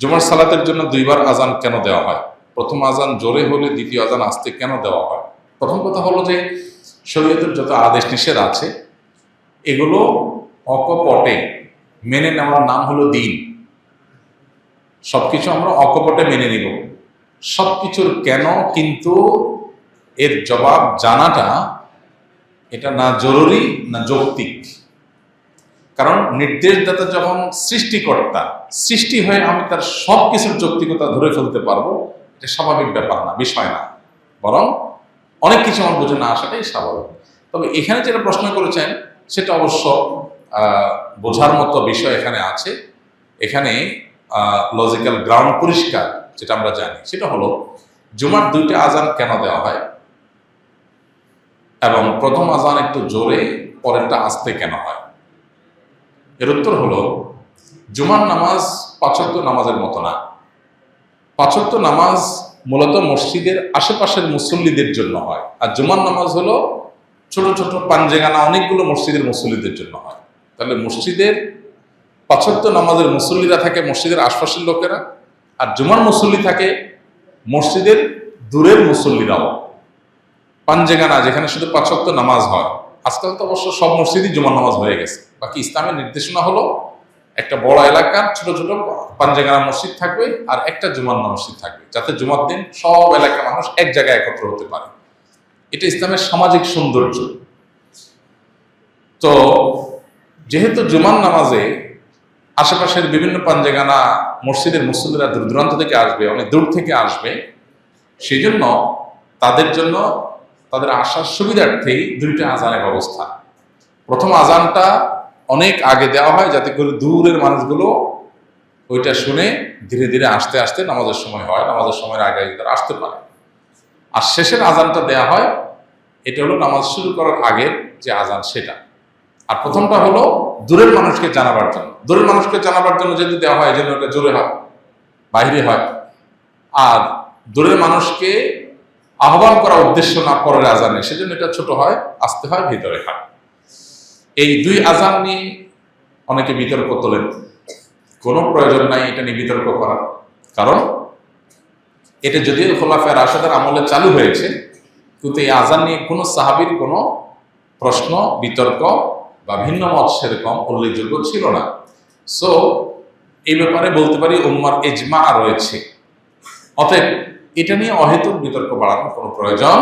জুমার সালাতের জন্য দুইবার আজান কেন দেওয়া হয়? প্রথম আজান জোরে হলে দ্বিতীয় আজান আসতে কেন দেওয়া হয়? প্রথম কথা হলো যে, শরীয়তের যত আদেশ নিষেধ আছে, এগুলো অকপটে মেনে নেওয়ার নাম হলো দিন। সব কিছু আমরা অকপটে মেনে নিব। সবকিছুর কেন কিন্তু এর জবাব জানাটা এটা না জরুরি, না যৌক্তিক। কারণ নির্দেশদাতা যখন সৃষ্টিকর্তা, সৃষ্টি হয়ে আমি তার সব কিছুর যৌক্তিকতা ধরে ফেলতে পারব, এটা স্বাভাবিক ব্যাপার না, বিষয় না। বরং অনেক কিছু আমার বুঝে না আসাটাই স্বাভাবিক। তবে এখানে যেটা প্রশ্ন করেছেন, সেটা অবশ্য বোঝার মতো বিষয় এখানে আছে। এখানে লজিক্যাল গ্রাউন্ড পরিষ্কার, যেটা আমরা জানি। সেটা হলো, জুমার দুইটা আজান কেন দেওয়া হয়? এবং প্রথম আজান একটু জোরে, পরেরটা আস্তে কেন হয়? এর উত্তর হলো, জুমার নামাজ পাঁচক্ত নামাজের মতো না। পাঁচক্ত নামাজ মূলত মসজিদের আশেপাশের মুসল্লিদের জন্য হয়। আর জুমার নামাজ হলো ছোট ছোট পাঞ্জেগানা অনেকগুলো মসজিদের মুসল্লিদের জন্য হয়। তাহলে মসজিদের পাঁচক্ত নামাজের মুসল্লিরা থাকে মসজিদের আশপাশের লোকেরা, আর জুমার মুসল্লি থাকে মসজিদের দূরের মুসল্লিরাও। পাঞ্জেগানা যেখানে শুধু পাঁচক্ত নামাজ হয়, আজকাল তো অবশ্য সব মসজিদই জুমার নামাজ হয়ে গেছে। বাকি ইসলামের নির্দেশনা হলো একটা বড় এলাকার ছোট ছোট পাঞ্জেগানা মসজিদ থাকবে আর একটা জুমার মসজিদ থাকবে, যাতে জুমার দিন সব এলাকার মানুষ এক জায়গায় একত্র হতে পারে। এটা ইসলামের সামাজিক সৌন্দর্য। তো যেহেতু জুমার নামাজে আশেপাশের বিভিন্ন পাঞ্জেগানা মসজিদের মুসল্লিরা দূর দূরান্ত থেকে আসবে, অনেক দূর থেকে আসবে, সেই জন্য তাদের জন্য তাদের আসার সুবিধার্থেই দুইটা আজানের ব্যবস্থা। প্রথম আজানটা অনেক আগে দেওয়া হয় যাতে করে দূরের মানুষগুলো ওইটা শুনে ধীরে ধীরে আসতে আসতে নামাজের সময় হয়, নামাজের সময়ের আগে আগে তারা আসতে পারে। আর শেষের আজানটা দেয়া হয়, এটা হলো নামাজ শুরু করার আগের যে আজান সেটা। আর প্রথমটা হলো দূরের মানুষকে জানাবার জন্য। দূরের মানুষকে জানাবার জন্য যদি দেওয়া হয় যেন ওটা জোরে হয় বাইরে হয়। আর দূরের মানুষকে আহ্বান করার উদ্দেশ্য না পরের আজানে সেজন্য এটা ছোট হয়, আসতে হয়, ভিতরে হয়। এই দুই আজান নিয়ে অনেকে বিতর্ক তোলেন কোনো প্রয়োজন নাই এটা নিয়ে বিতর্ক করার কারণ এটা যদিও খোলাফের রাশেদের আমলে চালু হয়েছে কিন্তু এই আজান নিয়ে কোনো সাহাবির কোনো প্রশ্ন, বিতর্ক বা ভিন্ন মত সেরকম উল্লেখযোগ্য ছিল না। সো এই ব্যাপারে বলতে পারি উম্মার এজমা রয়েছে। অতএব এটা নিয়ে অহেতুক বিতর্ক বাড়ানোর কোনো প্রয়োজন